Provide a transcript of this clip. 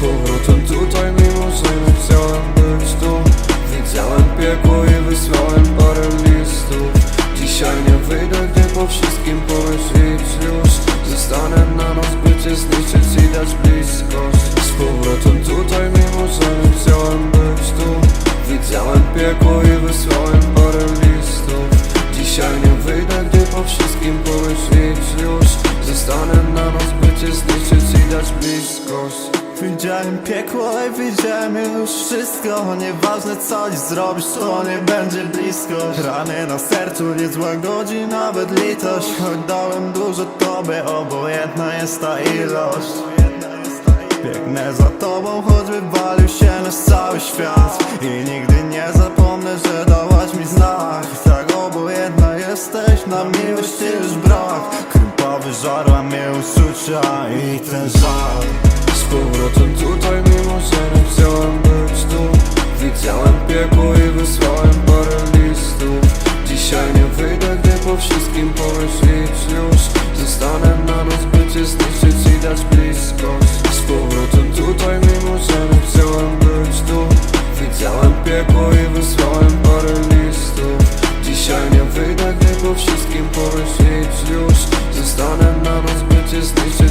powrotem tutaj mimo, że nie chciałem być tu Widziałem piekło i wysłałem parę listów. Dzisiaj nie wyjdę, gdy po wszystkim pomyślić już. Zostanę na noc, by cię zniszczyć i dać bliskość. Z powrotem tutaj mimo, że nie chciałem być tu Widziałem piekło i wysłałem parę listów. Dzisiaj nie wyjdę, gdy po wszystkim pomyślić już. Zostanę na noc, by cię zniszczyć i dać bliskość. Widziałem piekło i widziałem już wszystko. Nieważne co dziś zrobisz, to nie będzie blisko. Rany na sercu nie złagodzi nawet litość. Choć dałem dużo tobie, obojętna jest ta ilość. Biegnę za tobą, choćby walił się nasz cały świat. I nigdy nie zapomnę, że dałaś mi znak. Tak obojętna jesteś, na miłość już brak. Krypowy żarła mnie uczucia i ten żal po wszystkim pomyśleć już. Zostanę na noc, by cię zniszczyć i dać bliskość. Z powrotem tutaj mimo, że nie chciałem być tu. Widziałem piekło i wysłałem parę listów. Dzisiaj nie wyjdę, gdy po wszystkim pomyśleć już. Zostanę na noc, by cię zniszczyć